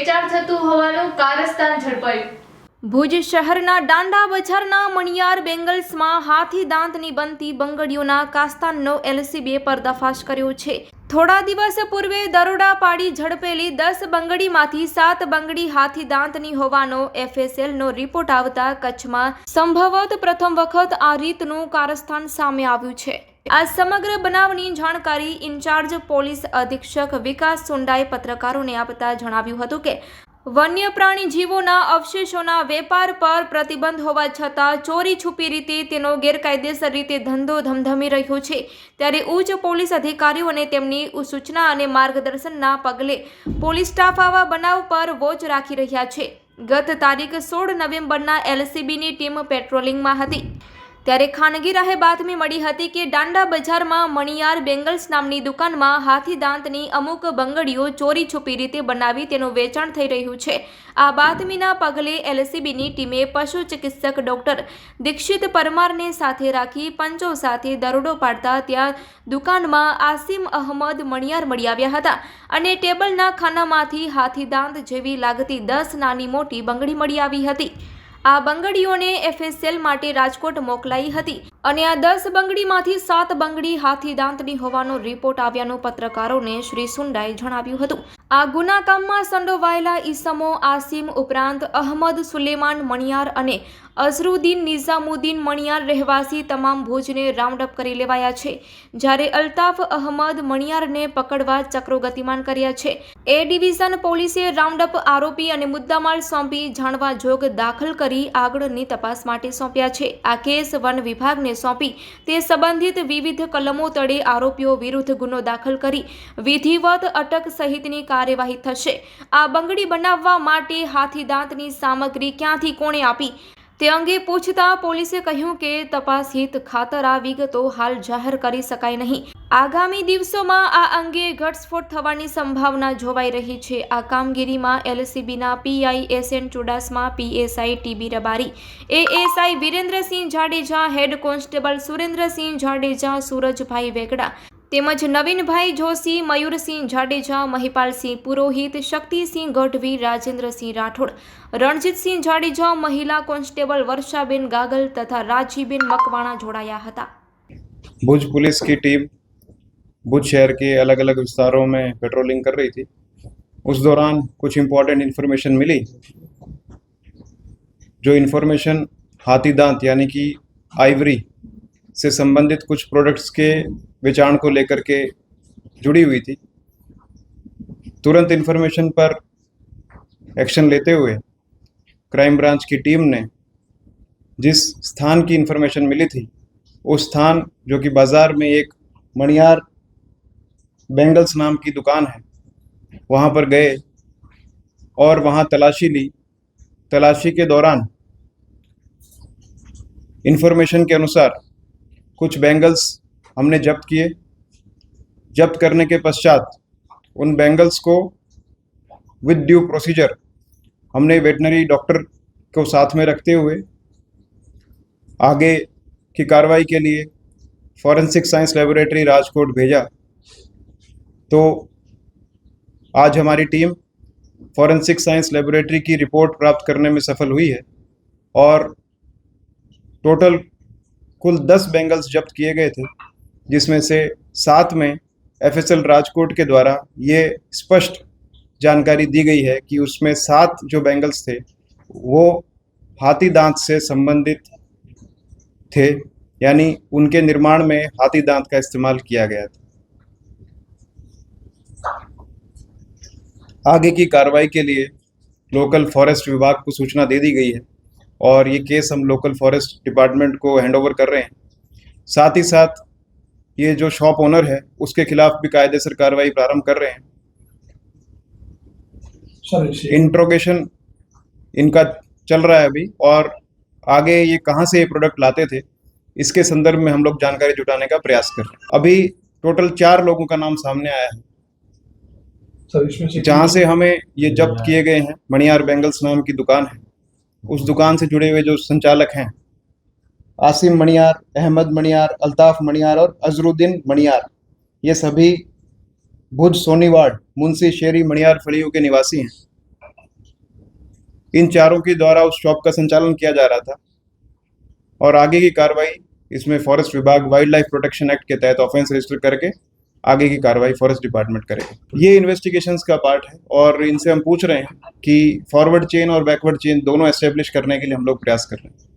વેચાણ થતું હોવાનું કારસ્તાન ઝડપાયું. ભુજ શહેરના દાંડા બજારના મણિયાર બેંગલ્સમાં હાથી દાંતની બનતી બંગડીઓના કાસ્તાનનો એલસીબીએ પર્દાફાશ કર્યો છે. થોડા દિવસ પૂર્વે દરોડા પાડી ઝડપેલી દસ બંગડીમાંથી સાત બંગડી હાથી દાંતની હોવાનો એફએસએલનો રિપોર્ટ આવતા કચ્છમાં સંભવત પ્રથમ વખત આ રીતનું કારસ્તાન સામે આવ્યું છે. આ સમગ્ર બનાવની જાણકારી ઇન્ચાર્જ પોલીસ અધિક્ષક વિકાસ સુંડાએ પત્રકારોને આપતા જણાવ્યું હતું કે વન્ય પ્રાણી જીવોના અવશેષોના વેપાર પર પ્રતિબંધ હોવા છતાં ચોરી છુપી રીતે તેનો ગેરકાયદેસર રીતે ધંધો ધમધમી રહ્યો છે. ત્યારે ઉચ્ચ પોલીસ અધિકારીઓ અને તેમની સૂચના અને માર્ગદર્શનના પગલે પોલીસ સ્ટાફ આવા બનાવ પર વોચ રાખી રહ્યા છે. ગત તારીખ સોળ નવેમ્બરના એલસીબીની ટીમ પેટ્રોલિંગમાં હતી. ત્યારે ખાનગી રાહે બાતમી મળી હતી કે દાંડા બજારમાં મણિયાર બેંગલ્સ નામની દુકાનમાં હાથી દાંતની અમુક બંગડીઓ ચોરી છુપી રીતે બનાવી તેનું વેચાણ થઈ રહ્યું છે. આ બાતમીના પગલે એલસીબીની ટીમે પશુ ચિકિત્સક ડોક્ટર દીક્ષિત પરમારને સાથે રાખી પંચો સાથે દરોડો પાડતા ત્યાં દુકાનમાં આસિમ અહમદ મણિયાર મળી આવ્યા હતા અને ટેબલના ખાનામાંથી હાથી દાંત જેવી લાગતી દસ નાની મોટી બંગડી મળી આવી હતી. આ બંગડીઓને એફએસએલ માટે રાજકોટ મોકલાઈ હતી અને આ દસ બંગડીમાંથી સાત બંગડી હાથી દાંતની હોવાનો રિપોર્ટ આવ્યાનું પત્રકારોને શ્રી સુંડાએ જણાવ્યું હતું. આ ગુનાકામમાં સંડોવાયેલા ઈસમો આસિમ ઉપરાંત અહમદ સુલેમાન મણિયાર અને અઝરુદ્દીન નિઝામુદ્દીન મણિયાર રહેવાસી તમામ ભુજને રાઉન્ડ અપ કરી લેવાયા છે. જ્યારે અલ્તાફ અહમદ મણિયારને પકડવા ચક્રો ગતિમાન કર્યા છે. એ ડિવિઝન પોલીસે રાઉન્ડ અપ આરોપી અને મુદ્દામાલ સોંપી જાણવા જોગ દાખલ કરી આગળની તપાસ માટે સોંપ્યા છે. આ કેસ વન વિભાગને સોંપી તે સંબંધિત વિવિધ કલમો તળે આરોપીઓ વિરુદ્ધ ગુનો દાખલ કરી વિધિવત અટક સહિતની કાર્યવાહી થશે. આ બંગડી બનાવવા માટે હાથી દાંતની સામગ્રી ક્યાંથી કોણે આપી? તે અંગે પૂછતા પોલીસે કહ્યું કે તપાસ હિત ખાતર આ વિગતો હાલ જાહેર કરી શકાય નહીં. આગામી દિવસોમાં આ અંગે ઘટસ્ફોટ થવાની સંભાવના જોવાઈ રહી છે. આ કામગીરીમાં એલસીબીના PI S N Chudasama, PSI TB Rabari, ASI Virendrasinh Jadeja, head constable Surendrasinh Jadeja, Surajbhai Vegada તેમજ નવીનભાઈ જોશી મયુરસિંહ જાડેજા મહિપાલસિંહ પુરોહિત શક્તિસિંહ ગઢવી રાજેન્દ્રસિંહ રાઠોડ રણજીતસિંહ જાડેજા મહિલા કોન્સ્ટેબલ વર્ષાબેન ગાગલ તથા રાજીબેન મકવાણા જોડાયા હતા भुज पुलिस की टीम भुज शहर के अलग अलग विस्तारों में पेट्रोलिंग कर रही थी उस दौरान कुछ इम्पोर्टेंट इन्फॉर्मेशन मिली जो इन्फॉर्मेशन हाथी दांत यानी कि आइवरी से संबंधित कुछ प्रोडक्ट्स के बेचाण को लेकर के जुड़ी हुई थी। तुरंत इन्फॉर्मेशन पर एक्शन लेते हुए क्राइम ब्रांच की टीम ने जिस स्थान की इन्फॉर्मेशन मिली थी, उस स्थान जो कि बाज़ार में एक मणियार बेंगल्स नाम की दुकान है, वहाँ पर गए और वहाँ तलाशी ली। तलाशी के दौरान इन्फॉर्मेशन के अनुसार कुछ बैंगल्स हमने जब्त किए। जब्त करने के पश्चात उन बैंगल्स को विद ड्यू प्रोसीजर हमने वेटनरी डॉक्टर को साथ में रखते हुए आगे की कार्रवाई के लिए फॉरेंसिक साइंस लेबोरेटरी राजकोट भेजा। तो आज हमारी टीम फॉरेंसिक साइंस लेबोरेटरी की रिपोर्ट प्राप्त करने में सफल हुई है और टोटल कुल दस बेंगल्स जब्त किए गए थे। जिसमें से सात में एफएसएल राजकोट के द्वारा ये स्पष्ट जानकारी दी गई है कि उसमें सात जो बैंगल्स थे, वो हाथी दांत से संबंधित थे, यानी उनके निर्माण में हाथी दांत का इस्तेमाल किया गया था। आगे की कार्रवाई के लिए लोकल फॉरेस्ट विभाग को सूचना दे दी गई है और ये केस हम लोकल फॉरेस्ट डिपार्टमेंट को हैंडओवर कर रहे हैं। साथ ही साथ ये जो शॉप ओनर है उसके खिलाफ भी कायदे कायदेसर कार्रवाई प्रारंभ कर रहे हैं। इंट्रोगेशन इनका चल रहा है अभी और आगे ये कहाँ से ये प्रोडक्ट लाते थे इसके संदर्भ में हम लोग जानकारी जुटाने का प्रयास कर रहे हैं। अभी टोटल चार लोगों का नाम सामने आया है। से जहाँ से हमें ये जब्त किए गए हैं मणियार बेंगल्स नाम की दुकान है। उस दुकान से जुड़े हुए जो संचालक हैं आसिम मणियार, अहमद मणियार, अल्ताफ मणियार और अजरुद्दीन मणियार। ये सभी भुज सोनीवाड़, मुंशी शेरी मणियार फड़ियों के निवासी हैं। इन चारों के द्वारा उस शॉप का संचालन किया जा रहा था और आगे की कार्रवाई इसमें फॉरेस्ट विभाग वाइल्ड लाइफ प्रोटेक्शन एक्ट के तहत ऑफेंस रजिस्टर करके आगे की कार्रवाई फॉरेस्ट डिपार्टमेंट करेगा। ये इन्वेस्टिगेशन का पार्ट है और इनसे हम पूछ रहे हैं कि फॉरवर्ड चेन और बैकवर्ड चेन दोनों एस्टेब्लिश करने के लिए हम लोग प्रयास कर रहे हैं।